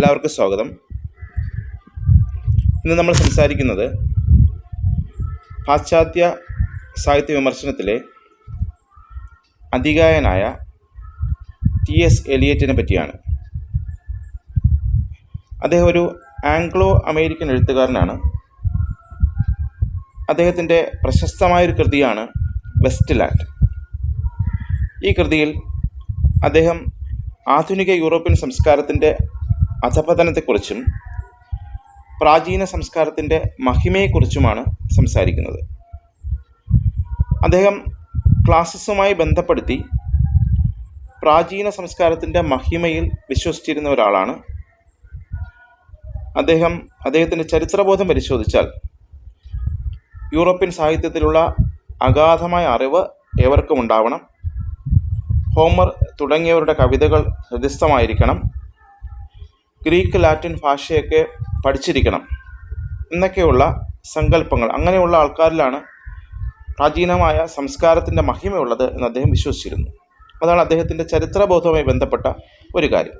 എല്ലാവർക്കും സ്വാഗതം. ഇന്ന് നമ്മൾ സംസാരിക്കുന്നത് പാശ്ചാത്യ സാഹിത്യ വിമർശനത്തിലെ അധികായനായ ടി എസ് എലിയറ്റിനെ പറ്റിയാണ്. അദ്ദേഹം ഒരു ആംഗ്ലോ അമേരിക്കൻ എഴുത്തുകാരനാണ്. അദ്ദേഹത്തിന്റെ പ്രശസ്തമായൊരു കൃതിയാണ് വെസ്റ്റ് ലാൻഡ് ഈ കൃതിയിൽ അദ്ദേഹം ആധുനിക യൂറോപ്യൻ സംസ്കാരത്തിന്റെ അധപതനത്തെക്കുറിച്ചും പ്രാചീന സംസ്കാരത്തിന്റെ മഹിമയെക്കുറിച്ചുമാണ് സംസാരിക്കുന്നത്. അദ്ദേഹം ക്ലാസിസുമായി ബന്ധപ്പെടുത്തി പ്രാചീന സംസ്കാരത്തിന്റെ മഹിമയിൽ വിശ്വസിച്ചിരുന്ന ഒരാളാണ്. അദ്ദേഹം അദ്ദേഹത്തിന്റെ ചരിത്രബോധം പരിശോധിച്ചാൽ യൂറോപ്യൻ സാഹിത്യത്തിലുള്ള അഗാധമായ അറിവ് ഏവർക്കും ഉണ്ടാവണം. ഹോമർ തുടങ്ങിയവരുടെ കവിതകൾ ഹൃദയസ്ഥമായിരിക്കണം ഗ്രീക്ക് ലാറ്റിൻ ഭാഷയൊക്കെ പഠിച്ചിരിക്കണം. എന്നൊക്കെയുള്ള സങ്കല്പങ്ങൾ. അങ്ങനെയുള്ള ആൾക്കാരിലാണ് പ്രാചീനമായ സംസ്കാരത്തിന്റെ മഹിമയുള്ളത് എന്ന് അദ്ദേഹം വിശ്വസിച്ചിരുന്നു. അതാണ് അദ്ദേഹത്തിന്റെ ചരിത്രബോധവുമായി ബന്ധപ്പെട്ട ഒരു കാര്യം.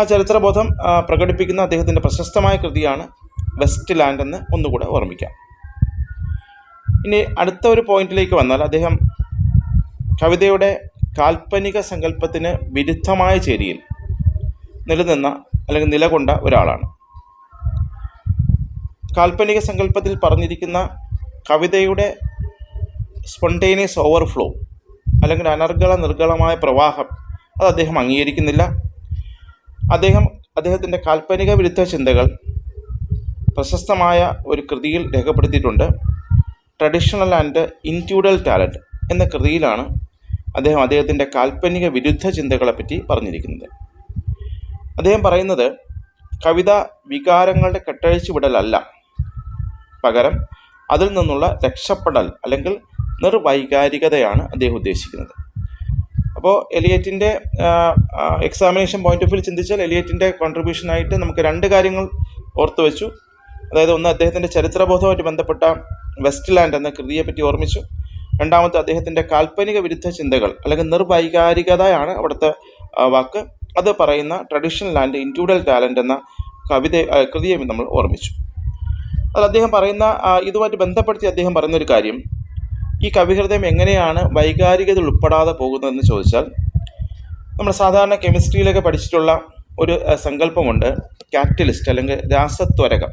ആ ചരിത്രബോധം പ്രകടിപ്പിക്കുന്ന അദ്ദേഹത്തിന്റെ പ്രശസ്തമായ കൃതിയാണ് വെസ്റ്റ് ലാൻഡ് എന്ന് ഒന്നുകൂടെ ഓർമ്മിക്കാം. ഇനി അടുത്ത ഒരു പോയിന്റിലേക്ക് വന്നാൽ അദ്ദേഹം കവിതയുടെ കാൽപ്പനിക സങ്കല്പത്തിന് വിരുദ്ധമായ ചേരിയിൽ നിലനിന്ന അല്ലെങ്കിൽ നിലകൊണ്ട ഒരാളാണ്. കാൽപ്പനിക സങ്കല്പത്തിൽ പറഞ്ഞിരിക്കുന്ന കവിതയുടെ സ്പോണ്ടേനിയസ് ഓവർഫ്ലോ അല്ലെങ്കിൽ അനർഗള നിർഗളമായ പ്രവാഹം അത് അദ്ദേഹം അംഗീകരിക്കുന്നില്ല. അദ്ദേഹം അദ്ദേഹത്തിന്റെ കാൽപ്പനിക വിരുദ്ധ ചിന്തകൾ പ്രശസ്തമായ ഒരു കൃതിയിൽ രേഖപ്പെടുത്തിയിട്ടുണ്ട്. ട്രഡീഷണൽ ആൻഡ് ഇന്റ്യൂഡൽ ടാലന്റ് എന്ന കൃതിയിലാണ് അദ്ദേഹം അദ്ദേഹത്തിന്റെ കാൽപ്പനിക വിരുദ്ധ ചിന്തകളെപ്പറ്റി പറഞ്ഞിരിക്കുന്നത്. അദ്ദേഹം പറയുന്നത് കവിത വികാരങ്ങളുടെ കെട്ടഴിച്ചു വിടലല്ല പകരം അതിൽ നിന്നുള്ള രക്ഷപ്പെടൽ അല്ലെങ്കിൽ നിർവൈകാരികതയാണ് അദ്ദേഹം ഉദ്ദേശിക്കുന്നത്. അപ്പോൾ എലിയറ്റിന്റെ എക്സാമിനേഷൻ പോയിന്റ് ഓഫ് വ്യൂ ചിന്തിച്ചാൽ എലിയറ്റിന്റെ കോൺട്രിബ്യൂഷനായിട്ട് നമുക്ക് രണ്ട് കാര്യങ്ങൾ ഓർത്തു വെച്ചു. അതായത് ഒന്ന് അദ്ദേഹത്തിന്റെ ചരിത്രബോധവുമായിട്ട് ബന്ധപ്പെട്ട വെസ്റ്റ് ലാൻഡ് എന്ന കൃതിയെ പറ്റി ഓർമ്മിച്ചു. രണ്ടാമത്തെ അദ്ദേഹത്തിന്റെ കാൽപ്പനിക വിരുദ്ധ ചിന്തകൾ അല്ലെങ്കിൽ നിർവൈകാരികതയാണ് അവിടുത്തെ വാക്ക്. അത് പറയുന്ന ട്രഡീഷണൽ ആൻഡ് ഇന്റ്യൂഡൽ ടാലന്റ് എന്ന കവിത കൃതിയെ നമ്മൾ ഓർമ്മിച്ചു. അത് അദ്ദേഹം പറയുന്ന ഇതുമായിട്ട് ബന്ധപ്പെടുത്തി അദ്ദേഹം പറയുന്ന ഒരു കാര്യം ഈ കവിഹൃദയം എങ്ങനെയാണ് വൈകാരികത ഉൾപ്പെടാതെ പോകുന്നതെന്ന് ചോദിച്ചാൽ നമ്മൾ സാധാരണ കെമിസ്ട്രിയിലൊക്കെ പഠിച്ചിട്ടുള്ള ഒരു സങ്കല്പമുണ്ട് കാറ്റലിസ്റ്റ് അല്ലെങ്കിൽ രാസത്വരകം.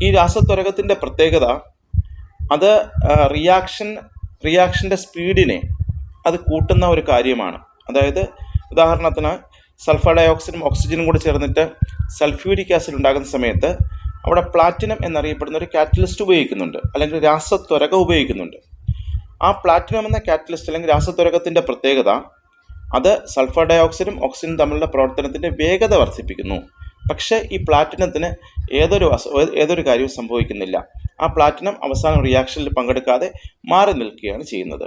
ഈ രാസത്വരകത്തിന്റെ പ്രത്യേകത അത് റിയാക്ഷൻ റിയാക്ഷന്റെ സ്പീഡിനെ അത് കൂട്ടുന്ന ഒരു കാര്യമാണ്. അതായത് ഉദാഹരണത്തിന് സൾഫർ ഡയോക്സൈഡും ഓക്സിജനും കൂടി ചേർന്നിട്ട് സൾഫ്യൂരിക് ആസിഡ് ഉണ്ടാകുന്ന സമയത്ത് അവിടെ പ്ലാറ്റിനം എന്നറിയപ്പെടുന്ന ഒരു കാറ്റലിസ്റ്റ് ഉപയോഗിക്കുന്നുണ്ട് അല്ലെങ്കിൽ രാസത്വരക ഉപയോഗിക്കുന്നുണ്ട്. ആ പ്ലാറ്റിനം എന്ന കാറ്റലിസ്റ്റ് അല്ലെങ്കിൽ രാസത്വരകത്തിന്റെ പ്രത്യേകത അത് സൾഫർ ഡയോക്സൈഡും ഓക്സിജനും തമ്മിലുള്ള പ്രവർത്തനത്തിന്റെ വേഗത വർദ്ധിപ്പിക്കുന്നു. പക്ഷേ ഈ പ്ലാറ്റിനത്തിന് ഏതൊരു ഏതൊരു കാര്യവും സംഭവിക്കുന്നില്ല. ആ പ്ലാറ്റിനം അവസാനം റിയാക്ഷനിൽ പങ്കെടുക്കാതെ മാറി നിൽക്കുകയാണ് ചെയ്യുന്നത്.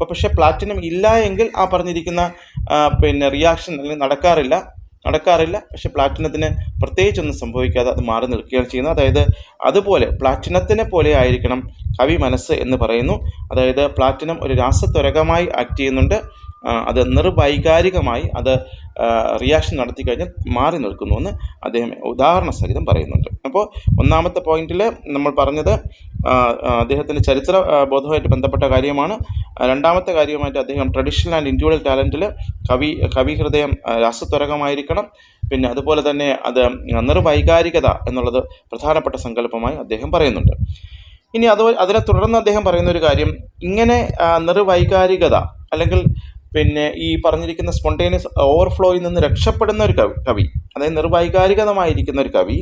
അപ്പോൾ പക്ഷേ പ്ലാറ്റിനം ഇല്ല എങ്കിൽ ആ പറഞ്ഞിരിക്കുന്ന പിന്നെ റിയാക്ഷൻ അല്ലെങ്കിൽ നടക്കാറില്ല. നടക്കാറില്ല. പക്ഷേ പ്ലാറ്റിനത്തിന് പ്രത്യേകിച്ചൊന്നും സംഭവിക്കാതെ അത് മാറി നിൽക്കുകയാണ് ചെയ്യുന്നത്. അതായത് അതുപോലെ പ്ലാറ്റിനത്തിനെ പോലെ ആയിരിക്കണം കവി മനസ്സ് എന്ന് പറയുന്നു. അതായത് പ്ലാറ്റിനം ഒരു രാസത്വരകമായി ആക്ട് ചെയ്യുന്നുണ്ട്. അത് നിർവൈകാരികമായി അത് റിയാക്ഷൻ നടത്തി കഴിഞ്ഞാൽ മാറി നിൽക്കുന്നു എന്ന് അദ്ദേഹം ഉദാഹരണ സഹിതം പറയുന്നുണ്ട്. അപ്പോൾ ഒന്നാമത്തെ പോയിന്റിൽ നമ്മൾ പറഞ്ഞത് അദ്ദേഹത്തിന്റെ ചരിത്ര ബോധവുമായിട്ട് ബന്ധപ്പെട്ട കാര്യമാണ്. രണ്ടാമത്തെ കാര്യമായിട്ട് അദ്ദേഹം ട്രഡീഷണൽ ആൻഡ് ഇൻഡിവിജ്വൽ ടാലന്റിൽ കവി കവി ഹൃദയം രാസത്വരകമായിരിക്കണം പിന്നെ അതുപോലെ തന്നെ അത് നിർവൈകാരികത എന്നുള്ളത് പ്രധാനപ്പെട്ട സങ്കല്പമായി അദ്ദേഹം പറയുന്നുണ്ട്. ഇനി അത് അതിനെ തുടർന്ന് അദ്ദേഹം പറയുന്ന ഒരു കാര്യം ഇങ്ങനെ നിർവൈകാരികത അല്ലെങ്കിൽ പിന്നെ ഈ പറഞ്ഞിരിക്കുന്ന സ്പോണ്ടേനിയസ് ഓവർഫ്ലോയിൽ നിന്ന് രക്ഷപ്പെടുന്ന ഒരു കവി കവി അതായത് നിർവൈകാരികതമായിരിക്കുന്ന ഒരു കവി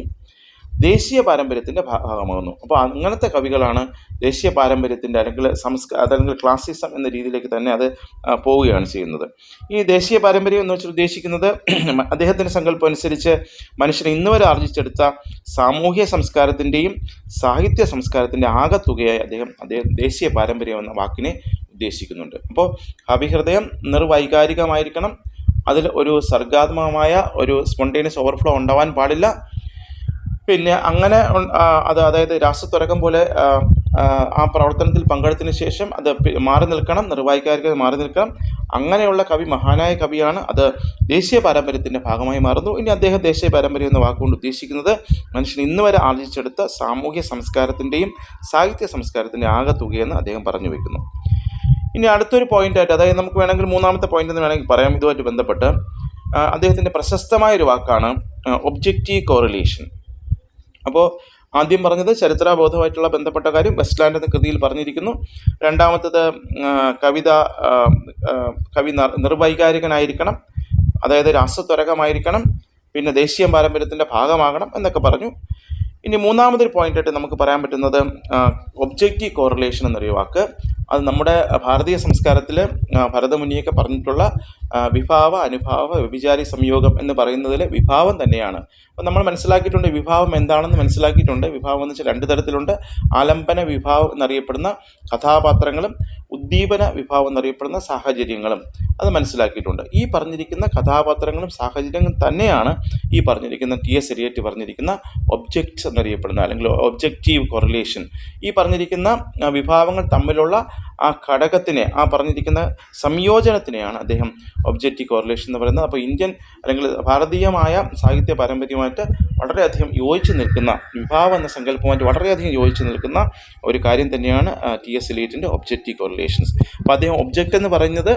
ദേശീയ പാരമ്പര്യത്തിന്റെ ഭാഗമാകുന്നു. അപ്പോൾ അങ്ങനത്തെ കവികളാണ് ദേശീയ പാരമ്പര്യത്തിന്റെ അല്ലെങ്കിൽ സംസ്കാര അല്ലെങ്കിൽ ക്ലാസിസം എന്ന രീതിയിലേക്ക് തന്നെ അത് പോവുകയാണ് ചെയ്യുന്നത്. ഈ ദേശീയ പാരമ്പര്യം എന്ന് വെച്ചാൽ ഉദ്ദേശിക്കുന്നത് അദ്ദേഹത്തിന്റെ സങ്കല്പം അനുസരിച്ച് മനുഷ്യൻ ഇന്ന് വരെ ആർജിച്ചെടുത്ത സാമൂഹ്യ സംസ്കാരത്തിന്റെയും സാഹിത്യ സംസ്കാരത്തിന്റെ ആകത്തുകയായി അദ്ദേഹം അദ്ദേഹം ദേശീയ പാരമ്പര്യം എന്ന വാക്കിനെ ഉദ്ദേശിക്കുന്നുണ്ട്. അപ്പോൾ അഭിഹൃദയം നിർവൈകാരികമായിരിക്കണം. അതിൽ ഒരു സർഗാത്മകമായ ഒരു സ്പോണ്ടേനിയസ് ഓവർഫ്ലോ ഉണ്ടാവാൻ പാടില്ല. പിന്നെ അങ്ങനെ അത് അതായത് രാസത്വരകം പോലെ ആ, പ്രവർത്തനത്തിൽ പങ്കെടുത്തതിന് ശേഷം അത് മാറി നിൽക്കണം നിർവാഹിക്കാർക്ക് മാറി നിൽക്കണം. അങ്ങനെയുള്ള കവി മഹാനായ കവിയാണ്. അത് ദേശീയ പാരമ്പര്യത്തിന്റെ ഭാഗമായി മാറുന്നു. ഇനി അദ്ദേഹം ദേശീയ പാരമ്പര്യം എന്ന വാക്കുകൊണ്ട് ഉദ്ദേശിക്കുന്നത് മനുഷ്യൻ ഇന്ന് വരെ ആർജിച്ചെടുത്ത സാമൂഹ്യ സംസ്കാരത്തിന്റെയും സാഹിത്യ സംസ്കാരത്തിന്റെ ആകെത്തുകയെന്ന് അദ്ദേഹം പറഞ്ഞു വയ്ക്കുന്നു ഇനി അടുത്തൊരു പോയിന്റായിട്ട് അതായത് നമുക്ക് വേണമെങ്കിൽ മൂന്നാമത്തെ പോയിന്റ് എന്ന് വേണമെങ്കിൽ പറയാം. ഇതുമായിട്ട് ബന്ധപ്പെട്ട് അദ്ദേഹത്തിന്റെ പ്രശസ്തമായ ഒരു വാക്കാണ് ഒബ്ജക്റ്റീവ് കോറിലേഷൻ അപ്പോൾ ആദ്യം പറഞ്ഞത് ചരിത്രബോധമായിട്ടുള്ള ബന്ധപ്പെട്ട കാര്യം വെസ്റ്റ്ലാൻഡ് എന്ന കൃതിയിൽ പറഞ്ഞിരിക്കുന്നു. രണ്ടാമത്തത് കവിത കവി നിർ- നിർവൈകാരികനായിരിക്കണം അതായത് രാസത്വരകമായിരിക്കണം പിന്നെ ദേശീയ പാരമ്പര്യത്തിന്റെ ഭാഗമാകണം എന്നൊക്കെ പറഞ്ഞു. ഇനി മൂന്നാമതൊരു പോയിന്റായിട്ട് നമുക്ക് പറയാൻ പറ്റുന്നത് ഒബ്ജക്റ്റീവ് കോറിലേഷൻ എന്നൊരു വാക്ക്. അത് നമ്മുടെ ഭാരതീയ സംസ്കാരത്തിൽ ഭരതമുനിയൊക്കെ പറഞ്ഞിട്ടുള്ള വിഭാവ അനുഭാവ വ്യഭിചാരി സംയോഗം എന്ന് പറയുന്നതിൽ വിഭാവം തന്നെയാണ്. അപ്പോൾ നമ്മൾ മനസ്സിലാക്കിയിട്ടുണ്ട് വിഭാവം എന്താണെന്ന് മനസ്സിലാക്കിയിട്ടുണ്ട്. വിഭാവം എന്ന് വെച്ചാൽ രണ്ട് തരത്തിലുണ്ട്. ആലംബന വിഭാവം എന്നറിയപ്പെടുന്ന കഥാപാത്രങ്ങളും ഉദ്ദീപന വിഭാവം എന്നറിയപ്പെടുന്ന സാഹചര്യങ്ങളും അത് മനസ്സിലാക്കിയിട്ടുണ്ട്. ഈ പറഞ്ഞിരിക്കുന്ന കഥാപാത്രങ്ങളും സാഹചര്യങ്ങളും തന്നെയാണ് ഈ പറഞ്ഞിരിക്കുന്ന ടി എസ് എരിയറ്റ് പറഞ്ഞിരിക്കുന്ന ഒബ്ജക്ട്സ് എന്നറിയപ്പെടുന്ന അല്ലെങ്കിൽ ഒബ്ജക്റ്റീവ് കൊറിലേഷൻ. ഈ പറഞ്ഞിരിക്കുന്ന വിഭാവങ്ങൾ തമ്മിലുള്ള ആ ഘടകത്തിനെ ആ പറഞ്ഞിരിക്കുന്ന സംയോജനത്തിനെയാണ് അദ്ദേഹം ഒബ്ജക്റ്റീവ് കോറിലേഷൻ എന്ന് പറയുന്നത്. അപ്പോൾ ഇന്ത്യൻ അല്ലെങ്കിൽ ഭാരതീയമായ സാഹിത്യ പാരമ്പര്യമായിട്ട് വളരെയധികം യോജിച്ച് നിൽക്കുന്ന വിഭാവം എന്ന സങ്കല്പമായിട്ട് വളരെയധികം യോജിച്ച് നിൽക്കുന്ന ഒരു കാര്യം തന്നെയാണ് ടി എസ് എലിയറ്റിന്റെ ഒബ്ജക്റ്റീവ് കോറിലേഷൻസ് അപ്പോൾ അദ്ദേഹം ഒബ്ജക്റ്റ് എന്ന് പറയുന്നത്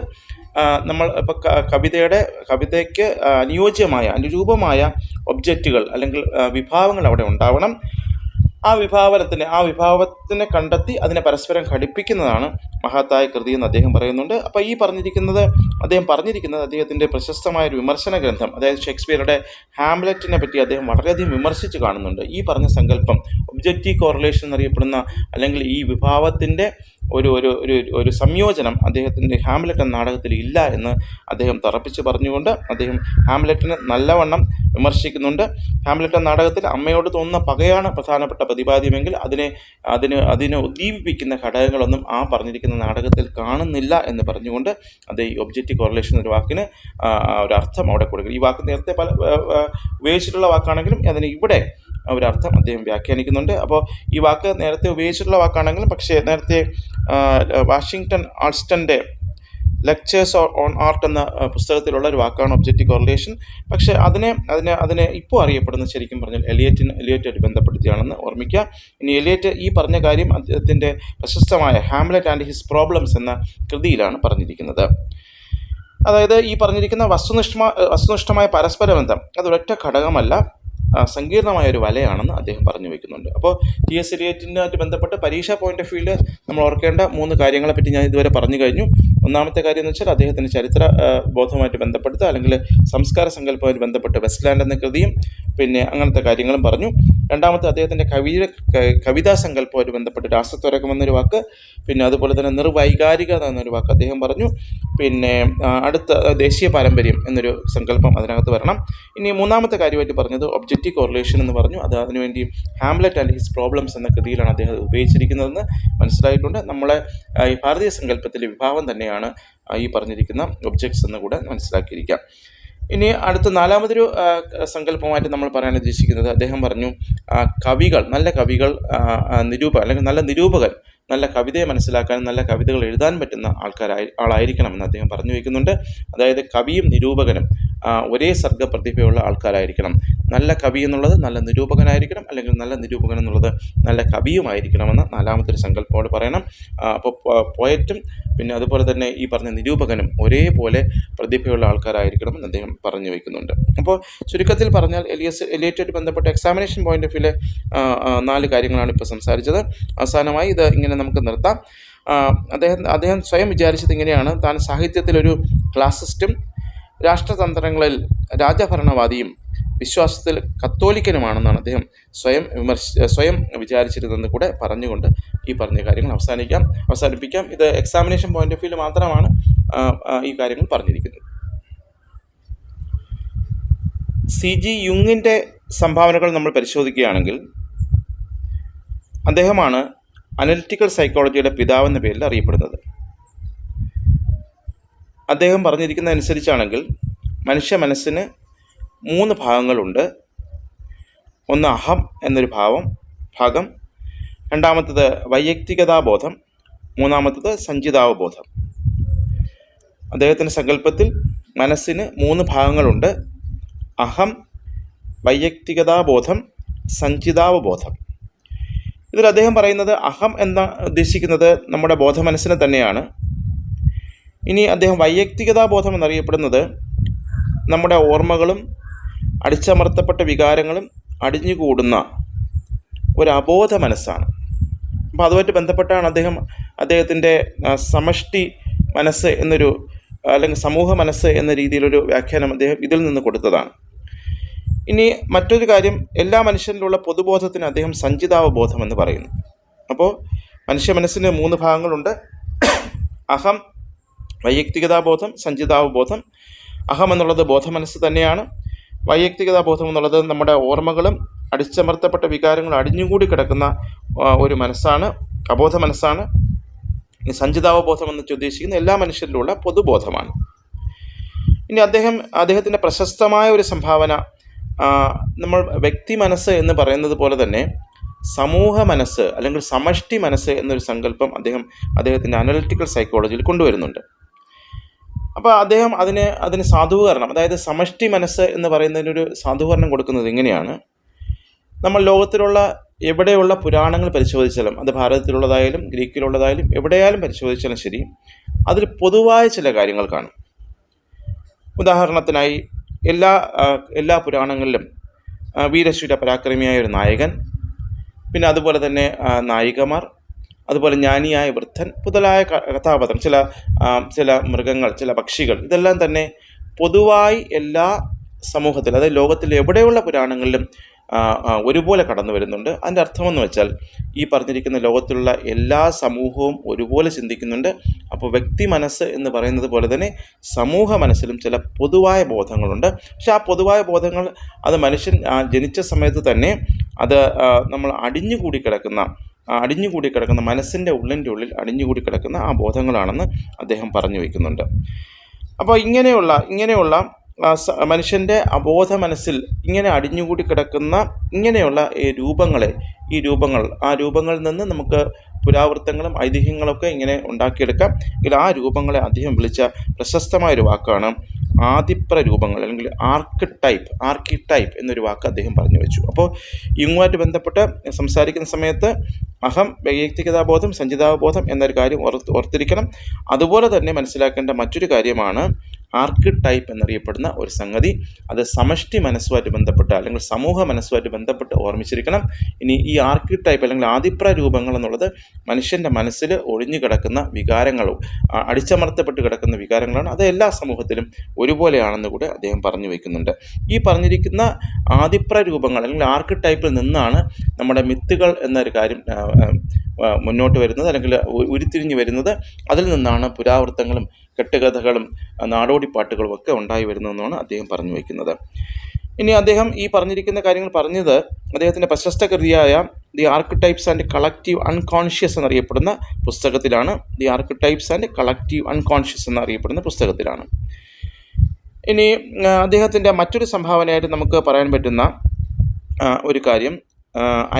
നമ്മൾ ഇപ്പോൾ കവിതയുടെ കവിതയ്ക്ക് അനുയോജ്യമായ അനുരൂപമായ ഒബ്ജക്റ്റുകൾ അല്ലെങ്കിൽ വിഭാവങ്ങൾ അവിടെ ഉണ്ടാവണം. ആ വിഭാവനത്തിനെ ആ വിഭാവത്തിനെ കണ്ടെത്തി അതിനെ പരസ്പരം ഘടിപ്പിക്കുന്നതാണ് മഹത്തായ കൃതി എന്ന് അദ്ദേഹം പറയുന്നുണ്ട്. അപ്പോൾ ഈ പറഞ്ഞിരിക്കുന്നത് അദ്ദേഹം പറഞ്ഞിരിക്കുന്നത് അദ്ദേഹത്തിന്റെ പ്രശസ്തമായ ഒരു വിമർശന ഗ്രന്ഥം അതായത് ഷേക്സ്പിയറുടെ ഹാംലെറ്റിനെ പറ്റി അദ്ദേഹം വളരെയധികം വിമർശിച്ച് കാണുന്നുണ്ട്. ഈ പറഞ്ഞ സങ്കല്പം ഒബ്ജക്റ്റീവ് കോറിലേഷൻ എന്നറിയപ്പെടുന്ന അല്ലെങ്കിൽ ഈ വിഭാവത്തിന്റെ ഒരു ഒരു ഒരു ഒരു സംയോജനം അദ്ദേഹത്തിന്റെ ഹാംലെറ്റ് എന്ന നാടകത്തിൽ ഇല്ല എന്ന് അദ്ദേഹം തറപ്പിച്ച് പറഞ്ഞുകൊണ്ട് അദ്ദേഹം ഹാംലെറ്റിനെ നല്ലവണ്ണം വിമർശിക്കുന്നുണ്ട്. ഹാംലെറ്റ് എന്ന നാടകത്തിൽ അമ്മയോട് തോന്നുന്ന പകയാണ് പ്രധാനപ്പെട്ട പ്രതിപാദ്യമെങ്കിൽ അതിനെ അതിന് അതിനെ ഉദ്ദീപിപ്പിക്കുന്ന ഘടകങ്ങളൊന്നും ആ പറഞ്ഞിരിക്കുന്ന നാടകത്തിൽ കാണുന്നില്ല എന്ന് പറഞ്ഞുകൊണ്ട് അത് ഈ ഒബ്ജക്റ്റീവ് കോറിലേഷൻ ഒരു വാക്കിന് ഒരു അർത്ഥം അവിടെ കൊടുക്കുക ഈ വാക്ക് നേരത്തെ പല ഉപയോഗിച്ചിട്ടുള്ള വാക്കാണെങ്കിലും അതിന് ഇവിടെ ഒരർത്ഥം അദ്ദേഹം വ്യാഖ്യാനിക്കുന്നുണ്ട്. അപ്പോൾ ഈ വാക്ക് നേരത്തെ ഉപയോഗിച്ചിട്ടുള്ള വാക്കാണെങ്കിലും പക്ഷേ നേരത്തെ വാഷിങ്ടൺ ആൾസ്റ്റന്റെ ലെക്ചേഴ്സ് ഓൺ ആർട്ട് എന്ന പുസ്തകത്തിലുള്ള ഒരു വാക്കാണ് ഒബ്ജക്റ്റീവ് കോറിലേഷൻ. പക്ഷേ അതിനെ അതിനെ അതിനെ ഇപ്പോൾ അറിയപ്പെടുന്ന ശരിക്കും പറഞ്ഞാൽ എലിയറ്റിന് എലിയറ്റായിട്ട് ബന്ധപ്പെടുത്തിയാണെന്ന് ഓർമ്മിക്കുക. ഇനി എലിയറ്റ് ഈ പറഞ്ഞ കാര്യം അദ്ദേഹത്തിന്റെ പ്രശസ്തമായ ഹാംലെറ്റ് ആൻഡ് ഹിസ് പ്രോബ്ലംസ് എന്ന കൃതിയിലാണ് പറഞ്ഞിരിക്കുന്നത്. അതായത് ഈ പറഞ്ഞിരിക്കുന്ന വസ്തുനിഷ്ഠ വസ്തുനിഷ്ഠമായ പരസ്പര ബന്ധം അതൊരൊറ്റ ഘടകമല്ല. സങ്കീർണമായ ഒരു വലയാണെന്ന് അദ്ദേഹം പറഞ്ഞു വയ്ക്കുന്നുണ്ട് അപ്പോൾ ടി എസ് എലിയറ്റിനായിട്ട് ബന്ധപ്പെട്ട് പരീക്ഷാ പോയിന്റ് ഓഫ് വ്യൂവിൽ നമ്മൾ ഓർക്കേണ്ട മൂന്ന് കാര്യങ്ങളെപ്പറ്റി ഞാൻ ഇതുവരെ പറഞ്ഞു കഴിഞ്ഞു. ഒന്നാമത്തെ കാര്യം എന്ന് വെച്ചാൽ അദ്ദേഹത്തിന്റെ ചരിത്ര ബോധവുമായിട്ട് ബന്ധപ്പെടുത്തുക അല്ലെങ്കിൽ സംസ്കാര സങ്കല്പവുമായിട്ട് ബന്ധപ്പെട്ട് വെസ്റ്റ്ലാൻഡ് എന്ന കൃതിയും പിന്നെ അങ്ങനത്തെ കാര്യങ്ങളും പറഞ്ഞു. രണ്ടാമത്തെ അദ്ദേഹത്തിന്റെ കവി കവിതാ സങ്കല്പമായിട്ട് ബന്ധപ്പെട്ട് രാഷ്ട്രത്വരകം എന്നൊരു വാക്ക് പിന്നെ അതുപോലെ തന്നെ നിർവൈകാരികത എന്നൊരു വാക്ക് അദ്ദേഹം പറഞ്ഞു. പിന്നെ അടുത്ത ദേശീയ പാരമ്പര്യം എന്നൊരു സങ്കല്പം അതിനകത്ത് വരണം. ഇനി മൂന്നാമത്തെ കാര്യമായിട്ട് പറഞ്ഞത് ഒബ്ജക്റ്റീവ് കോറിലേഷൻ എന്ന് പറഞ്ഞു. അത് അതിനുവേണ്ടി ഹാംലെറ്റ് ആൻഡ് ഹിസ് പ്രോബ്ലംസ് എന്ന കൃതിയിലാണ് അദ്ദേഹം ഉപയോഗിച്ചിരിക്കുന്നതെന്ന് മനസ്സിലായിട്ടുണ്ട്. നമ്മളെ ഈ ഭാരതീയ സങ്കല്പത്തിലെ വിഭാവം തന്നെയാണ് ഈ പറഞ്ഞിരിക്കുന്ന ഒബ്ജക്ട്സ് എന്ന് കൂടെ മനസ്സിലാക്കിയിരിക്കാം. ഇനി അടുത്ത നാലാമതൊരു സങ്കല്പമായിട്ട് നമ്മൾ പറയാൻ ഉദ്ദേശിക്കുന്നത് അദ്ദേഹം പറഞ്ഞു കവികൾ നല്ല കവികൾ നിരൂപ അല്ലെങ്കിൽ നല്ല നിരൂപകൻ നല്ല കവിതയെ മനസ്സിലാക്കാനും നല്ല കവിതകൾ എഴുതാൻ പറ്റുന്ന ആൾക്കാരായി ആളായിരിക്കണമെന്ന് അദ്ദേഹം പറഞ്ഞു വയ്ക്കുന്നുണ്ട്. അതായത് കവിയും നിരൂപകനും ഒരേ സർഗ പ്രതിഭയുള്ള ആൾക്കാരായിരിക്കണം. നല്ല കവി എന്നുള്ളത് നല്ല നിരൂപകനായിരിക്കണം അല്ലെങ്കിൽ നല്ല നിരൂപകൻ എന്നുള്ളത് നല്ല കവിയുമായിരിക്കണമെന്ന് നാലാമത്തെ ഒരു സങ്കല്പത്തോട് പറയണം. അപ്പോൾ പോയറ്റും പിന്നെ അതുപോലെ തന്നെ ഈ പറഞ്ഞ നിരൂപകനും ഒരേപോലെ പ്രതിഭയുള്ള ആൾക്കാരായിരിക്കണം എന്ന് അദ്ദേഹം പറഞ്ഞു വയ്ക്കുന്നുണ്ട് അപ്പോൾ ചുരുക്കത്തിൽ പറഞ്ഞാൽ എലിയസ് എലിയറ്റുമായിട്ട് ബന്ധപ്പെട്ട എക്സാമിനേഷൻ പോയിന്റ് ഓഫ് വ്യൂവിലെ നാല് കാര്യങ്ങളാണ് ഇപ്പോൾ സംസാരിച്ചത്. അവസാനമായി ഇത് ഇങ്ങനെ നമുക്ക് നിർത്താം. അദ്ദേഹം അദ്ദേഹം സ്വയം വിചാരിച്ചത് ഇങ്ങനെയാണ്. താൻ സാഹിത്യത്തിലൊരു ക്ലാസിസ്റ്റും രാഷ്ട്രതന്ത്രങ്ങളിൽ രാജഭരണവാദിയും വിശ്വാസത്തിൽ കത്തോലിക്കനുമാണെന്നാണ് അദ്ദേഹം സ്വയം വിമർശ സ്വയം വിചാരിച്ചിരുന്നെന്ന് കൂടെ പറഞ്ഞുകൊണ്ട് ഈ പറഞ്ഞ കാര്യങ്ങൾ അവസാനിക്കാം. അവസാനിപ്പിക്കാം. ഇത് എക്സാമിനേഷൻ പോയിന്റ് ഓഫ് വ്യൂവിൽ മാത്രമാണ് ഈ കാര്യങ്ങൾ പറഞ്ഞിരിക്കുന്നത്. സി ജി യുങ്ങിന്റെ സംഭാവനകൾ നമ്മൾ പരിശോധിക്കുകയാണെങ്കിൽ അദ്ദേഹമാണ് അനലിറ്റിക്കൽ സൈക്കോളജിയുടെ പിതാവെന്ന പേരിൽ അറിയപ്പെടുന്നത്. അദ്ദേഹം പറഞ്ഞിരിക്കുന്നതനുസരിച്ചാണെങ്കിൽ മനുഷ്യ മനസ്സിന് മൂന്ന് ഭാഗങ്ങളുണ്ട്. ഒന്ന് അഹം എന്നൊരു ഭാവം ഭാഗം. രണ്ടാമത്തത് വൈയക്തികതാബോധം. മൂന്നാമത്തത് സഞ്ചിതാവബോധം. അദ്ദേഹത്തിന്റെ സങ്കല്പത്തിൽ മനസ്സിന് മൂന്ന് ഭാഗങ്ങളുണ്ട്. അഹം വൈയക്തികതാബോധം സഞ്ചിതാവബോധം. ഇതിൽ അദ്ദേഹം പറയുന്നത് അഹം എന്ന ഉദ്ദേശിക്കുന്നത് നമ്മുടെ ബോധമനസ്സിനെ തന്നെയാണ്. ഇനി അദ്ദേഹം വൈയക്തികതാബോധം എന്നറിയപ്പെടുന്നത് നമ്മുടെ ഓർമ്മകളും അടിച്ചമർത്തപ്പെട്ട വികാരങ്ങളും അടിഞ്ഞുകൂടുന്ന ഒരു അബോധ മനസ്സാണ്. അപ്പോൾ അതുമായിട്ട് ബന്ധപ്പെട്ടാണ് അദ്ദേഹം അദ്ദേഹത്തിന്റെ സമഷ്ടി മനസ്സ് എന്നൊരു അല്ലെങ്കിൽ സമൂഹ മനസ്സ് എന്ന രീതിയിലൊരു വ്യാഖ്യാനം അദ്ദേഹം ഇതിൽ നിന്ന് കൊടുത്തതാണ്. ഇനി മറ്റൊരു കാര്യം എല്ലാ മനുഷ്യനിലുള്ള പൊതുബോധത്തിന് അദ്ദേഹം സഞ്ചിതാവബോധം എന്ന് പറയുന്നു. അപ്പോൾ മനുഷ്യ മനസ്സിന് മൂന്ന് ഭാഗങ്ങളുണ്ട്. അഹം വൈയക്തികതാബോധം സഞ്ചിതാവബോധം അഹം എന്നുള്ളത് ബോധമനസ്സ് തന്നെയാണ്. വൈയക്തികതാബോധം എന്നുള്ളത് നമ്മുടെ ഓർമ്മകളും അടിച്ചമർത്തപ്പെട്ട വികാരങ്ങളും അടിഞ്ഞുകൂടി കിടക്കുന്ന ഒരു മനസ്സാണ് അബോധ മനസ്സാണ്. സഞ്ചിതാവബോധം എന്ന് ഉദ്ദേശിക്കുന്ന എല്ലാ മനുഷ്യരിലുള്ള പൊതുബോധമാണ്. ഇനി അദ്ദേഹം അദ്ദേഹത്തിന്റെ പ്രശസ്തമായ ഒരു സംഭാവന നമ്മൾ വ്യക്തി മനസ്സ് എന്ന് പറയുന്നത് പോലെ തന്നെ സമൂഹ മനസ്സ് അല്ലെങ്കിൽ സമഷ്ടി മനസ്സ് എന്നൊരു സങ്കല്പം അദ്ദേഹം അദ്ദേഹത്തിന്റെ അനലിറ്റിക്കൽ സൈക്കോളജിയിൽ കൊണ്ടുവരുന്നുണ്ട്. അപ്പോൾ അദ്ദേഹം അതിന് അതിന് സാധൂകരണം അതായത് സമഷ്ടി മനസ്സ് എന്ന് പറയുന്നതിനൊരു സാധൂകരണം കൊടുക്കുന്നത് ഇങ്ങനെയാണ്. നമ്മൾ ലോകത്തിലുള്ള എവിടെയുള്ള പുരാണങ്ങൾ പരിശോധിച്ചാലും അത് ഭാരതത്തിലുള്ളതായാലും ഗ്രീക്കിലുള്ളതായാലും എവിടെയായാലും പരിശോധിച്ചാലും ശരി അതിൽ പൊതുവായ ചില കാര്യങ്ങൾ കാണും. ഉദാഹരണത്തിനായി എല്ലാ എല്ലാ പുരാണങ്ങളിലും വീരശൂര പരാക്രമിയായ ഒരു നായകൻ പിന്നെ അതുപോലെ തന്നെ നായികമാർ അതുപോലെ ജ്ഞാനിയായ വൃദ്ധൻ മുതലായ കഥാപാത്രം ചില ചില മൃഗങ്ങൾ ചില പക്ഷികൾ ഇതെല്ലാം തന്നെ പൊതുവായി എല്ലാ സമൂഹത്തിൽ അതായത് ലോകത്തിൽ എവിടെയുള്ള പുരാണങ്ങളിലും ഒരുപോലെ കടന്നു വരുന്നുണ്ട്. അതിന്റെ അർത്ഥമെന്ന് വെച്ചാൽ ഈ പറഞ്ഞിരിക്കുന്ന ലോകത്തിലുള്ള എല്ലാ സമൂഹവും ഒരുപോലെ ചിന്തിക്കുന്നുണ്ട്. അപ്പോൾ വ്യക്തി മനസ്സ് എന്ന് പറയുന്നത് പോലെ തന്നെ സമൂഹ മനസ്സിലും ചില പൊതുവായ ബോധങ്ങളുണ്ട്. പക്ഷെ ആ പൊതുവായ ബോധങ്ങൾ അത് മനുഷ്യൻ ജനിച്ച സമയത്ത് തന്നെ അത് നമ്മൾ അടിഞ്ഞുകൂടി കിടക്കുന്ന അടിഞ്ഞുകൂടി കിടക്കുന്ന മനസ്സിന്റെ ഉള്ളിന്റെ ഉള്ളിൽ അടിഞ്ഞുകൂടി കിടക്കുന്ന ആ ബോധങ്ങളാണെന്ന് അദ്ദേഹം പറഞ്ഞു വയ്ക്കുന്നുണ്ട് അപ്പോൾ ഇങ്ങനെയുള്ള ഇങ്ങനെയുള്ള മനുഷ്യന്റെ അബോധ മനസ്സിൽ ഇങ്ങനെ അടിഞ്ഞുകൂടി കിടക്കുന്ന ഇങ്ങനെയുള്ള രൂപങ്ങളെ ഈ രൂപങ്ങൾ ആ രൂപങ്ങളിൽ നിന്ന് നമുക്ക് പുരാവൃത്തങ്ങളും ഐതിഹ്യങ്ങളൊക്കെ ഇങ്ങനെ ഉണ്ടാക്കിയെടുക്കാം. എങ്കിൽ ആ രൂപങ്ങളെ അദ്ദേഹം വിളിച്ച പ്രശസ്തമായ ഒരു വാക്കാണ് ആദിപ്ര രൂപങ്ങൾ അല്ലെങ്കിൽ ആർക്കിടൈപ്പ് ആർക്കിടൈപ്പ് ആർക്കി ടൈപ്പ് എന്നൊരു വാക്ക് അദ്ദേഹം പറഞ്ഞു വെച്ചു. അപ്പോൾ ഇങ്ങുമായിട്ട് ബന്ധപ്പെട്ട് സംസാരിക്കുന്ന സമയത്ത് അഹം വൈയക്തികതാബോധം സഞ്ചിതാബോധം എന്നൊരു കാര്യം ഓർത്ത് ഓർത്തിരിക്കണം. അതുപോലെ തന്നെ മനസ്സിലാക്കേണ്ട മറ്റൊരു കാര്യമാണ് ആർക്ക് ടൈപ്പ് എന്നറിയപ്പെടുന്ന ഒരു സംഗതി. അത് സമഷ്ടി മനസ്സുമായിട്ട് ബന്ധപ്പെട്ട് അല്ലെങ്കിൽ സമൂഹ മനസ്സുമായിട്ട് ബന്ധപ്പെട്ട് ഓർമ്മിച്ചിരിക്കണം. ഇനി ഈ ആർക്കിടൈപ്പ് അല്ലെങ്കിൽ ആദിപ്ര രൂപങ്ങൾ എന്നുള്ളത് മനുഷ്യന്റെ മനസ്സിൽ ഒഴിഞ്ഞു കിടക്കുന്ന വികാരങ്ങളും അടിച്ചമർത്തപ്പെട്ട് കിടക്കുന്ന വികാരങ്ങളാണ്. അത് എല്ലാ സമൂഹത്തിലും ഒരുപോലെയാണെന്ന് കൂടെ അദ്ദേഹം പറഞ്ഞു വയ്ക്കുന്നുണ്ട് ഈ പറഞ്ഞിരിക്കുന്ന ആദിപ്ര രൂപങ്ങൾ അല്ലെങ്കിൽ ആർക്കിടൈപ്പിൽ നിന്നാണ് നമ്മുടെ മിത്തുകൾ എന്നൊരു കാര്യം മുന്നോട്ട് വരുന്നത് അല്ലെങ്കിൽ ഉരുത്തിരിഞ്ഞ് വരുന്നത്. അതിൽ നിന്നാണ് പുരാവൃത്തങ്ങളും കെട്ടുകഥകളും നാടോടിപ്പാട്ടുകളും ഒക്കെ ഉണ്ടായി വരുന്നതെന്നാണ് അദ്ദേഹം പറഞ്ഞു വയ്ക്കുന്നത്. ഇനി അദ്ദേഹം ഈ പറഞ്ഞിരിക്കുന്ന കാര്യങ്ങൾ പറഞ്ഞത് അദ്ദേഹത്തിന്റെ പ്രശസ്ത കൃതിയായ the archetypes and collective unconscious എന്നറിയപ്പെടുന്ന പുസ്തകത്തിലാണ്. The archetypes and collective unconscious എന്നറിയപ്പെടുന്ന പുസ്തകത്തിലാണ്. ഇനി അദ്ദേഹത്തിന്റെ മറ്റൊരു സംഭാവനയായിട്ട് നമുക്ക് പറയാൻ പറ്റുന്ന ഒരു കാര്യം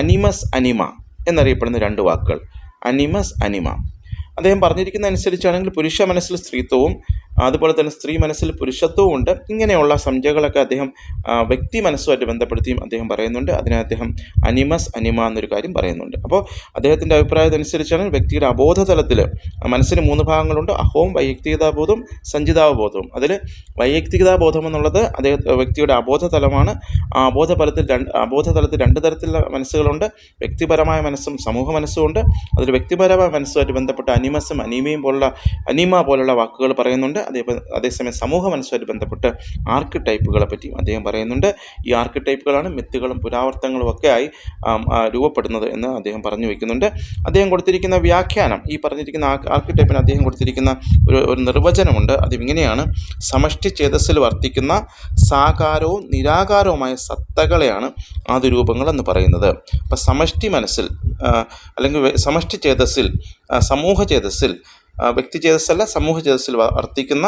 അനിമസ് അനിമ എന്നറിയപ്പെടുന്ന രണ്ട് വാക്കുകൾ. അനിമസ് അനിമ അദ്ദേഹം പറഞ്ഞിരിക്കുന്ന അനുസരിച്ചാണെങ്കിൽ പുരുഷ മനസ്സിൽ സ്ത്രീത്വവും അതുപോലെ തന്നെ സ്ത്രീ മനസ്സിൽ പുരുഷത്വവും ഉണ്ട്. ഇങ്ങനെയുള്ള സംജകളൊക്കെ അദ്ദേഹം വ്യക്തി മനസ്സുമായിട്ട് ബന്ധപ്പെടുത്തിയും അദ്ദേഹം പറയുന്നുണ്ട്. അതിനെ അദ്ദേഹം അനിമസ് അനിമ എന്നൊരു കാര്യം പറയുന്നുണ്ട്. അപ്പോൾ അദ്ദേഹത്തിന്റെ അഭിപ്രായത്തിനനുസരിച്ചാണ് വ്യക്തിയുടെ അബോധതലത്തിൽ മനസ്സിന് മൂന്ന് ഭാഗങ്ങളുണ്ട്. അഹവും വൈയക്തികതാബോധവും സഞ്ചിതാവബോധവും അതിൽ വൈയക്തികതാബോധം എന്നുള്ളത് അദ്ദേഹം വ്യക്തിയുടെ അബോധതലമാണ്. ആ അബോധതലത്തിൽ രണ്ട് അബോധതലത്തിൽ രണ്ട് തരത്തിലുള്ള മനസ്സുകളുണ്ട്. വ്യക്തിപരമായ മനസ്സും സമൂഹ മനസ്സും ഉണ്ട്. അതിൽ വ്യക്തിപരമായ മനസ്സുമായിട്ട് ബന്ധപ്പെട്ട അനിമസും അനീമയും പോലുള്ള അനീമ പോലുള്ള വാക്കുകൾ പറയുന്നുണ്ട്. അതേ അതേസമയം സമൂഹ മനസ്സുമായിട്ട് ബന്ധപ്പെട്ട് ആർക്കിടൈപ്പുകളെ പറ്റിയും അദ്ദേഹം പറയുന്നുണ്ട്. ഈ ആർക്കിടൈപ്പുകളാണ് മിത്തുകളും പുരാവർത്തങ്ങളും ഒക്കെ ആയി രൂപപ്പെടുന്നത് എന്ന് അദ്ദേഹം പറഞ്ഞു വയ്ക്കുന്നുണ്ട് അദ്ദേഹം കൊടുത്തിരിക്കുന്ന വ്യാഖ്യാനം ഈ പറഞ്ഞിരിക്കുന്ന ആർക്കിടൈപ്പിന് അദ്ദേഹം കൊടുത്തിരിക്കുന്ന ഒരു ഒരു നിർവചനമുണ്ട്. അത് ഇങ്ങനെയാണ് സമഷ്ടി ചേതസ്സിൽ വർത്തിക്കുന്ന സാകാരവും നിരാകാരവുമായ സത്തകളെയാണ് ആദിരൂപങ്ങൾ എന്ന് പറയുന്നത്. അപ്പം സമഷ്ടി മനസ്സിൽ അല്ലെങ്കിൽ സമഷ്ടി ചേതസ്സിൽ സമൂഹ ചേതസ്സിൽ വ്യക്തി ചേതസ്സല്ല സമൂഹ ചേതസ്സിൽ വർത്തിക്കുന്ന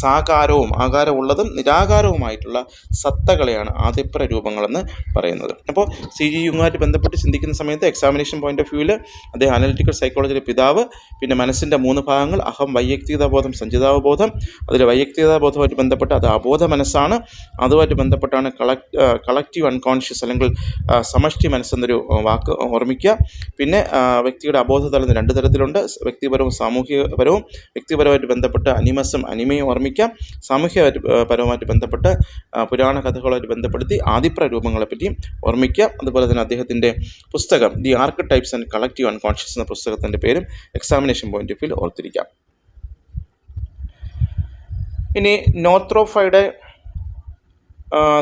സാകാരവും ആകാരമുള്ളതും നിരാകാരവുമായിട്ടുള്ള സത്തകളെയാണ് ആദിപ്ര രൂപങ്ങളെന്ന് പറയുന്നത്. അപ്പോൾ സി ജി യുങ്ങുമായിട്ട് ബന്ധപ്പെട്ട് ചിന്തിക്കുന്ന സമയത്ത് എക്സാമിനേഷൻ പോയിന്റ് ഓഫ് വ്യൂവിൽ അദ്ദേഹം അനലിറ്റിക്കൽ സൈക്കോളജിയുടെ പിതാവ് പിന്നെ മനസ്സിന്റെ മൂന്ന് ഭാഗങ്ങൾ അഹം വൈയക്തികതാബോധം സഞ്ചിതാവബോധം അതിൽ വൈയക്തികതാബോധവുമായിട്ട് ബന്ധപ്പെട്ട് അത് അബോധ മനസ്സാണ്. അതുമായിട്ട് ബന്ധപ്പെട്ടാണ് കളക് കളക്റ്റീവ് അൺകോൺഷ്യസ് അല്ലെങ്കിൽ സമഷ്ടി മനസ്സെന്നൊരു വാക്ക് ഓർമ്മിക്കുക. പിന്നെ വ്യക്തിയുടെ അബോധ തലം രണ്ട് തരത്തിലുണ്ട്. വ്യക്തിപരവും വ്യക്തിപരവും സാമൂഹികപരവും വ്യക്തിപരമായിട്ട് ബന്ധപ്പെട്ട അനിമസും അനിമയും ഓർമ്മിക്കാം. സാമൂഹ്യ പരവുമായിട്ട് ബന്ധപ്പെട്ട് പുരാണ കഥകളുമായിട്ട് ബന്ധപ്പെടുത്തി ആദിപ്ര രൂപങ്ങളെ പറ്റിയും ഓർമ്മിക്കുക അതുപോലെ തന്നെ അദ്ദേഹത്തിന്റെ പുസ്തകം the archetypes and collective unconscious എന്ന പുസ്തകത്തിന്റെ പേരും എക്സാമിനേഷൻ പോയിന്റ് ഓഫ് വ്യൂ ഓർത്തിരിക്കാം. ഇനി നോത്രോഫയുടെ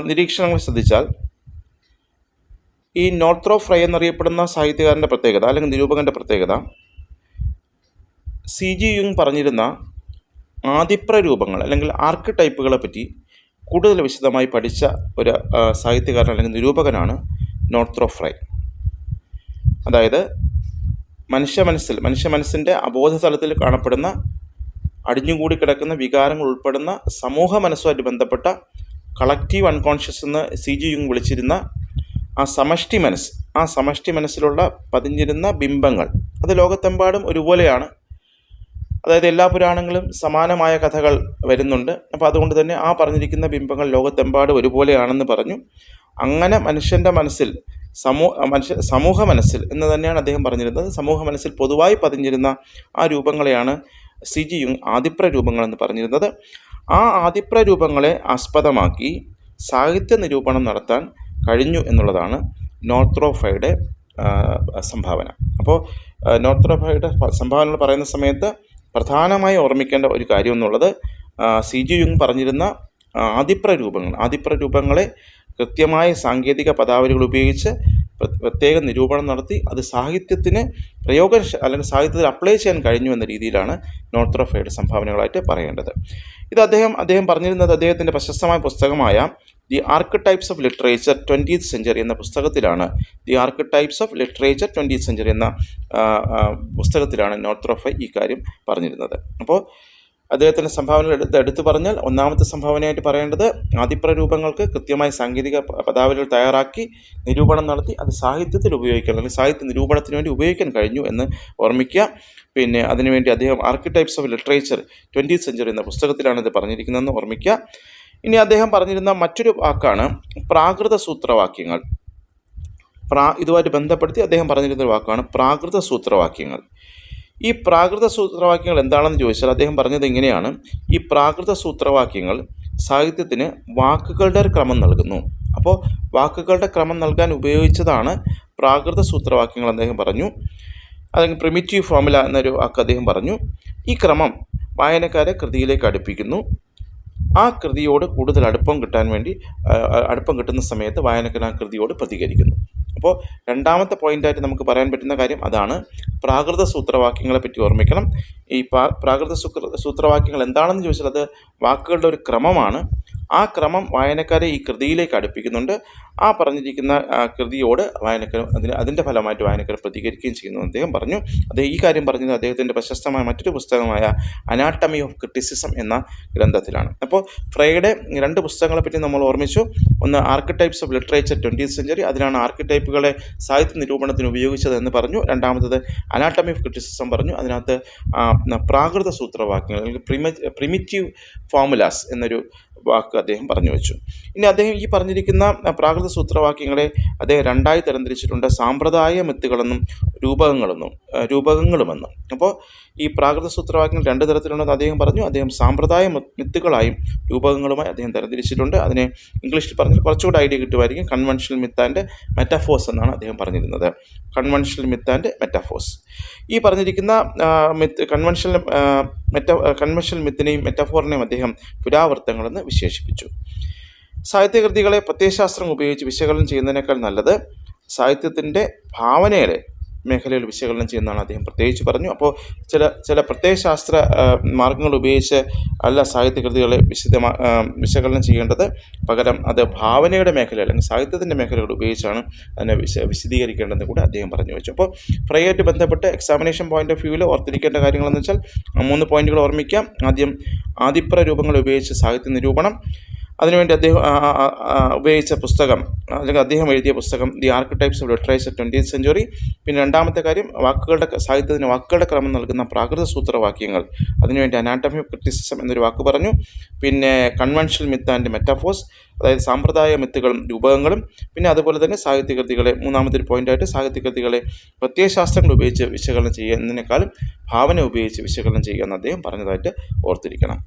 നിരീക്ഷണങ്ങൾ ശ്രദ്ധിച്ചാൽ ഈ നോർത്രോ ഫ്രൈ എന്നറിയപ്പെടുന്ന സാഹിത്യകാരന്റെ പ്രത്യേകത അല്ലെങ്കിൽ നിരൂപകന്റെ പ്രത്യേകത സി ജി യുങ് പറഞ്ഞിരുന്ന ആദിപ്ര രൂപങ്ങൾ അല്ലെങ്കിൽ ആർക്കിടൈപ്പുകളെ പറ്റി കൂടുതൽ വിശദമായി പഠിച്ച ഒരു സാഹിത്യകാരൻ അല്ലെങ്കിൽ നിരൂപകനാണ് നോർത്രോ ഫ്രൈ അതായത് മനുഷ്യ മനസ്സിൽ മനുഷ്യ മനസ്സിന്റെ അബോധ തലത്തിൽ കാണപ്പെടുന്ന അടിഞ്ഞുകൂടി കിടക്കുന്ന വികാരങ്ങൾ ഉൾപ്പെടുന്ന സമൂഹ മനസ്സുമായിട്ട് ബന്ധപ്പെട്ട കളക്റ്റീവ് അൺകോൺഷ്യസ് എന്ന് സി ജി യുങ് വിളിച്ചിരുന്ന ആ സമഷ്ടി മനസ്സ് ആ സമഷ്ടി മനസ്സിലുള്ള പതിഞ്ഞിരുന്ന ബിംബങ്ങൾ. അത് ലോകത്തെമ്പാടും ഒരുപോലെയാണ്. അതായത് എല്ലാ പുരാണങ്ങളും സമാനമായ കഥകൾ വരുന്നുണ്ട്. അപ്പോൾ അതുകൊണ്ട് തന്നെ ആ പറഞ്ഞിരിക്കുന്ന ബിംബങ്ങൾ ലോകത്തെമ്പാടും ഒരുപോലെയാണെന്ന് പറഞ്ഞു. അങ്ങനെ മനുഷ്യന്റെ മനസ്സിൽ സമൂ മനുഷ്യ സമൂഹ മനസ്സിൽ എന്ന് തന്നെയാണ് അദ്ദേഹം പറഞ്ഞിരുന്നത്. സമൂഹ മനസ്സിൽ പൊതുവായി പതിഞ്ഞിരുന്ന ആ രൂപങ്ങളെയാണ് സി ജി യുങ് ആദിപ്ര രൂപങ്ങളെന്ന് പറഞ്ഞിരുന്നത്. ആ ആദിപ്ര രൂപങ്ങളെ ആസ്പദമാക്കി സാഹിത്യ നിരൂപണം നടത്താൻ കഴിഞ്ഞു എന്നുള്ളതാണ് നോർത്രോഫയുടെ സംഭാവന. അപ്പോൾ നോർത്രോഫയുടെ സംഭാവനകൾ പറയുന്ന സമയത്ത് പ്രധാനമായി ഓർമ്മിക്കേണ്ട ഒരു കാര്യം എന്നുള്ളത് സി ജി യുങ് പറഞ്ഞിരുന്ന ആദിപ്ര രൂപങ്ങൾ. കൃത്യമായ സാങ്കേതിക പദാവലികൾ ഉപയോഗിച്ച് പ്രത്യേക നിരൂപണം നടത്തി അത് സാഹിത്യത്തിന് പ്രയോഗ അല്ലെങ്കിൽ സാഹിത്യത്തിൽ അപ്ലൈ ചെയ്യാൻ കഴിഞ്ഞു എന്ന രീതിയിലാണ് നോർത്ത് നോർത്രോഫയുടെ സംഭാവനകളായിട്ട് പറയേണ്ടത്. ഇത് അദ്ദേഹം അദ്ദേഹം പറഞ്ഞിരുന്നത് അദ്ദേഹത്തിന്റെ പ്രശസ്തമായ പുസ്തകമായ the archetypes of literature twentieth century എന്ന പുസ്തകത്തിലാണ്. The archetypes of literature twentieth century എന്ന പുസ്തകത്തിലാണ് നോർത്രോഫ ഈ കാര്യം പറഞ്ഞിരുന്നത്. അപ്പോൾ അദ്ദേഹത്തിന്റെ സംഭാവനകൾ എടുത്ത് എടുത്തു പറഞ്ഞാൽ ഒന്നാമത്തെ സംഭാവനയായിട്ട് പറയേണ്ടത് ആദിപ്രരൂപങ്ങൾക്ക് കൃത്യമായ സാങ്കേതിക പദാവലികൾ തയ്യാറാക്കി നിരൂപണം നടത്തി അത് സാഹിത്യത്തിൽ ഉപയോഗിക്കാൻ അല്ലെങ്കിൽ സാഹിത്യ നിരൂപണത്തിന് വേണ്ടി ഉപയോഗിക്കാൻ കഴിഞ്ഞു എന്ന് ഓർമ്മിക്കുക. പിന്നെ അതിനുവേണ്ടി അദ്ദേഹം archetypes of literature twenty century എന്ന പുസ്തകത്തിലാണ് ഇത് പറഞ്ഞിരിക്കുന്നതെന്ന് ഓർമ്മിക്കുക. ഇനി അദ്ദേഹം പറഞ്ഞിരുന്ന മറ്റൊരു വാക്കാണ് പ്രാകൃത സൂത്രവാക്യങ്ങൾ. പ്രാ ഇതുമായിട്ട് ബന്ധപ്പെടുത്തി അദ്ദേഹം പറഞ്ഞിരുന്നൊരു വാക്കാണ് പ്രാകൃത സൂത്രവാക്യങ്ങൾ. ഈ പ്രാകൃത സൂത്രവാക്യങ്ങൾ എന്താണെന്ന് ചോദിച്ചാൽ അദ്ദേഹം പറഞ്ഞത് ഇങ്ങനെയാണ്. ഈ പ്രാകൃത സൂത്രവാക്യങ്ങൾ സാഹിത്യത്തിന് വാക്കുകളുടെ ഒരു ക്രമം നൽകുന്നു. അപ്പോൾ വാക്കുകളുടെ ക്രമം നൽകാൻ ഉപയോഗിച്ചതാണ് പ്രാകൃത സൂത്രവാക്യങ്ങൾ അദ്ദേഹം പറഞ്ഞു. അല്ലെങ്കിൽ പ്രിമിറ്റീവ് ഫോമുല എന്നൊരു വാക്ക് അദ്ദേഹം പറഞ്ഞു. ഈ ക്രമം വായനക്കാരെ കൃതിയിലേക്ക് അടുപ്പിക്കുന്നു. ആ കൃതിയോട് കൂടുതൽ അടുപ്പം കിട്ടാൻ വേണ്ടി അടുപ്പം കിട്ടുന്ന സമയത്ത് വായനക്കാരൻ ആ കൃതിയോട് പ്രതികരിക്കുന്നു. അപ്പോൾ രണ്ടാമത്തെ പോയിന്റായിട്ട് നമുക്ക് പറയാൻ പറ്റുന്ന കാര്യം അതാണ് പ്രാകൃത സൂത്രവാക്യങ്ങളെ പറ്റി ഓർമ്മിക്കണം. ഈ പ്രാ- പ്രാകൃത സൂത്ര സൂത്രവാക്യങ്ങൾ എന്താണെന്ന് ചോദിച്ചാൽ അത് വാക്കുകളുടെ ഒരു ക്രമമാണ്. ആ ക്രമം വായനക്കാരെ ഈ കൃതിയിലേക്ക് അടുപ്പിക്കുന്നുണ്ട്. ആ പറഞ്ഞിരിക്കുന്ന കൃതിയോട് വായനക്കാർ അതിന് അതിന്റെ ഫലമായിട്ട് വായനക്കാർ പ്രതികരിക്കുകയും ചെയ്യുന്നു. അദ്ദേഹം പറഞ്ഞു അദ്ദേഹം ഈ കാര്യം പറഞ്ഞത് അദ്ദേഹത്തിന്റെ പ്രശസ്തമായ മറ്റൊരു പുസ്തകമായ അനാട്ടമി ഓഫ് ക്രിട്ടിസിസം എന്ന ഗ്രന്ഥത്തിലാണ്. അപ്പോൾ ഫ്രൈയുടെ രണ്ട് പുസ്തകങ്ങളെ പറ്റി നമ്മൾ ഓർമ്മിച്ചു. ഒന്ന് archetypes of literature twentieth century അതിലാണ് ആർക്കിടൈപ്പുകളെ സാഹിത്യ നിരൂപണത്തിന് ഉപയോഗിച്ചത് എന്ന് പറഞ്ഞു. രണ്ടാമത്തത് അനാട്ടമി ഓഫ് ക്രിട്ടിസിസം പറഞ്ഞു. അതിനകത്ത് പ്രാകൃത സൂത്രവാക്യങ്ങൾ അല്ലെങ്കിൽ പ്രിമ പ്രിമിറ്റീവ് ഫോമുലാസ് എന്നൊരു വാക്ക് അദ്ദേഹം പറഞ്ഞു വെച്ചു. ഇനി അദ്ദേഹം ഈ പറഞ്ഞിരിക്കുന്ന പ്രാകൃത സൂത്രവാക്യങ്ങളെ അദ്ദേഹം രണ്ടായി തരംതിരിച്ചിട്ടുണ്ട്. സാമ്പ്രദായ മിത്തുകളെന്നും രൂപകങ്ങളെന്നും. രൂപകങ്ങളുമെന്നും. അപ്പോൾ ഈ പ്രാകൃത സൂത്രവാക്യങ്ങൾ രണ്ട് തരത്തിലുണ്ടെന്ന് അദ്ദേഹം പറഞ്ഞു. അദ്ദേഹം സാമ്പ്രദായ മിത്തുകളായും രൂപകങ്ങളുമായി അദ്ദേഹം തരംതിരിച്ചിട്ടുണ്ട്. അതിനെ ഇംഗ്ലീഷിൽ പറഞ്ഞാൽ കുറച്ചുകൂടി ഐഡിയ കിട്ടുമായിരിക്കും. കൺവെൻഷണൽ മിത്ത് ആൻഡ് മെറ്റാഫോഴ്സ് എന്നാണ് അദ്ദേഹം പറഞ്ഞിരുന്നത്. കൺവെൻഷണൽ മിത്ത് ആൻഡ് മെറ്റാഫോഴ്സ് ഈ പറഞ്ഞിരിക്കുന്ന മിത്ത് കൺവെൻഷണൽ മെറ്റ കൺവെൻഷണൽ മിത്തിനെയും മെറ്റാഫോറിനെയും അദ്ദേഹം പുരാവർത്തങ്ങളെന്ന് വിശേഷിപ്പിച്ചു. സാഹിത്യകൃതികളെ പ്രത്യയശാസ്ത്രം ഉപയോഗിച്ച് വിശകലനം ചെയ്യുന്നതിനേക്കാൾ നല്ലത് സാഹിത്യത്തിന്റെ ഭാവനയുടെ മേഖലയിൽ വിശകലനം ചെയ്യുന്നതാണ് അദ്ദേഹം. പ്രത്യേകിച്ച് പറഞ്ഞു അപ്പോൾ ചില ചില പ്രത്യയശാസ്ത്ര ശാസ്ത്ര മാർഗങ്ങൾ ഉപയോഗിച്ച് അല്ല സാഹിത്യകൃതികളെ വിശദമാ വിശകലനം ചെയ്യേണ്ടത് പകരം അത് ഭാവനയുടെ മേഖല അല്ലെങ്കിൽ സാഹിത്യത്തിന്റെ മേഖലകൾ ഉപയോഗിച്ചാണ് അതിനെ വിശ വിശദീകരിക്കേണ്ടതെന്ന് കൂടി അദ്ദേഹം പറഞ്ഞു വെച്ചു. അപ്പോൾ ഫ്രൈയായിട്ട് ബന്ധപ്പെട്ട് എക്സാമിനേഷൻ പോയിന്റ് ഓഫ് വ്യൂവിൽ ഓർത്തിരിക്കേണ്ട കാര്യങ്ങളെന്ന് വെച്ചാൽ മൂന്ന് പോയിന്റുകൾ ഓർമ്മിക്കാം. ആദ്യം ആദിപ്ര രൂപങ്ങൾ ഉപയോഗിച്ച് സാഹിത്യ നിരൂപണം അതിനുവേണ്ടി അദ്ദേഹം ഉപയോഗിച്ച പുസ്തകം അല്ലെങ്കിൽ അദ്ദേഹം എഴുതിയ പുസ്തകം the archetypes of literature twentieth century പിന്നെ രണ്ടാമത്തെ കാര്യം വാക്കുകളുടെ സാഹിത്യത്തിന് വാക്കുകളുടെ ക്രമം നൽകുന്ന പ്രാകൃത സൂത്രവാക്യങ്ങൾ. അതിനുവേണ്ടി അനാട്ടമി ഓഫ് ക്രിറ്റിസിസം എന്നൊരു വാക്ക് പറഞ്ഞു. പിന്നെ കൺവെൻഷണൽ മിത്ത് ആൻഡ് മെറ്റാഫോസ് അതായത് സാമ്പ്രദായ മിത്തുകളും രൂപകങ്ങളും. പിന്നെ അതുപോലെ തന്നെ സാഹിത്യകൃതികളെ മൂന്നാമത്തെ ഒരു പോയിന്റായിട്ട് സാഹിത്യകൃതികളെ പ്രത്യയശാസ്ത്രങ്ങൾ ഉപയോഗിച്ച് വിശകലനം ചെയ്യുന്നതിനേക്കാളും ഭാവന ഉപയോഗിച്ച് വിശകലനം ചെയ്യുക എന്ന് അദ്ദേഹം പറഞ്ഞതായിട്ട് ഓർത്തിരിക്കണം.